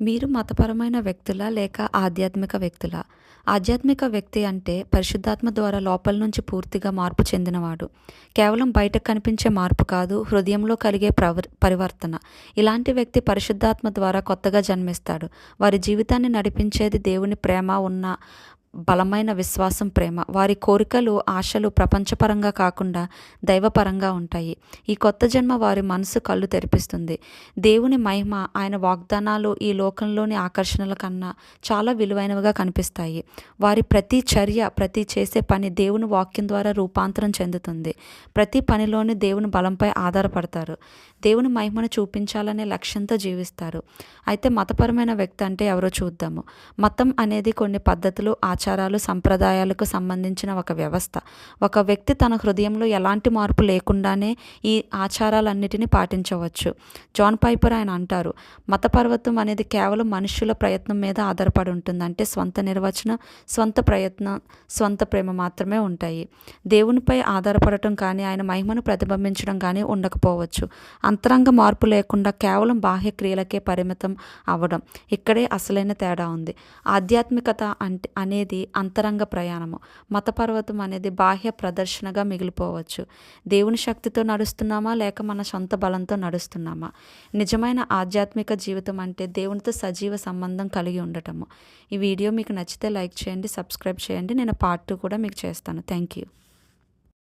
మీరు మతపరమైన వ్యక్తులా లేక ఆధ్యాత్మిక వ్యక్తులా? ఆధ్యాత్మిక వ్యక్తి అంటే పరిశుద్ధాత్మ ద్వారా లోపల నుంచి పూర్తిగా మార్పు చెందినవాడు. కేవలం బయటకు కనిపించే మార్పు కాదు హృదయంలో కలిగే ప్రవర్ పరివర్తన. ఇలాంటి వ్యక్తి పరిశుద్ధాత్మ ద్వారా కొత్తగా జన్మిస్తాడు. వారి జీవితాన్ని నడిపించేది దేవుని ప్రేమ ఉన్న బలమైన విశ్వాసం ప్రేమ. వారి కోరికలు ఆశలు ప్రపంచపరంగా కాకుండా దైవపరంగా ఉంటాయి. ఈ కొత్త జన్మ వారి మనసు కళ్ళు తెరిపిస్తుంది. దేవుని మహిమ ఆయన వాగ్దానాలు ఈ లోకంలోని ఆకర్షణల కన్నా చాలా విలువైనవిగా కనిపిస్తాయి. వారి ప్రతి చర్య ప్రతి చేసే పని దేవుని వాక్యం ద్వారా రూపాంతరం చెందుతుంది. ప్రతి పనిలోని దేవుని బలంపై ఆధారపడతారు. దేవుని మహిమను చూపించాలనే లక్ష్యంతో జీవిస్తారు. అయితే మతపరమైన వ్యక్తి అంటే ఎవరో చూద్దాము. మతం అనేది కొన్ని పద్ధతులు ఆచారాలు ఆచారాలు సంప్రదాయాలకు సంబంధించిన ఒక వ్యవస్థ. ఒక వ్యక్తి తన హృదయంలో ఎలాంటి మార్పు లేకుండానే ఈ ఆచారాలన్నిటినీ పాటించవచ్చు. జాన్ పైపర్ ఆయన అంటారు మత పర్వతం అనేది కేవలం మనుషుల ప్రయత్నం మీద ఆధారపడి ఉంటుంది. అంటే స్వంత నిర్వచనం స్వంత ప్రయత్నం స్వంత ప్రేమ మాత్రమే ఉంటాయి. దేవునిపై ఆధారపడటం కానీ ఆయన మహిమను ప్రతిబింబించడం కానీ ఉండకపోవచ్చు. అంతరంగ మార్పు లేకుండా కేవలం బాహ్య క్రియలకే పరిమితం అవ్వడం ఇక్కడే అసలైన తేడా ఉంది. ఆధ్యాత్మికత అంటే అనేది అంతరంగ ప్రయాణము. మత పర్వతం అనేది బాహ్య ప్రదర్శనగా మిగిలిపోవచ్చు. దేవుని శక్తితో నడుస్తున్నామా? లేక మన సొంత బలంతో నడుస్తున్నామా? నిజమైన ఆధ్యాత్మిక జీవితం అంటే దేవునితో సజీవ సంబంధం కలిగి ఉండటము. ఈ వీడియో మీకు నచ్చితే లైక్ చేయండి సబ్స్క్రైబ్ చేయండి. నేను పార్ట్ టూ కూడా మీకు చేస్తాను. Thank you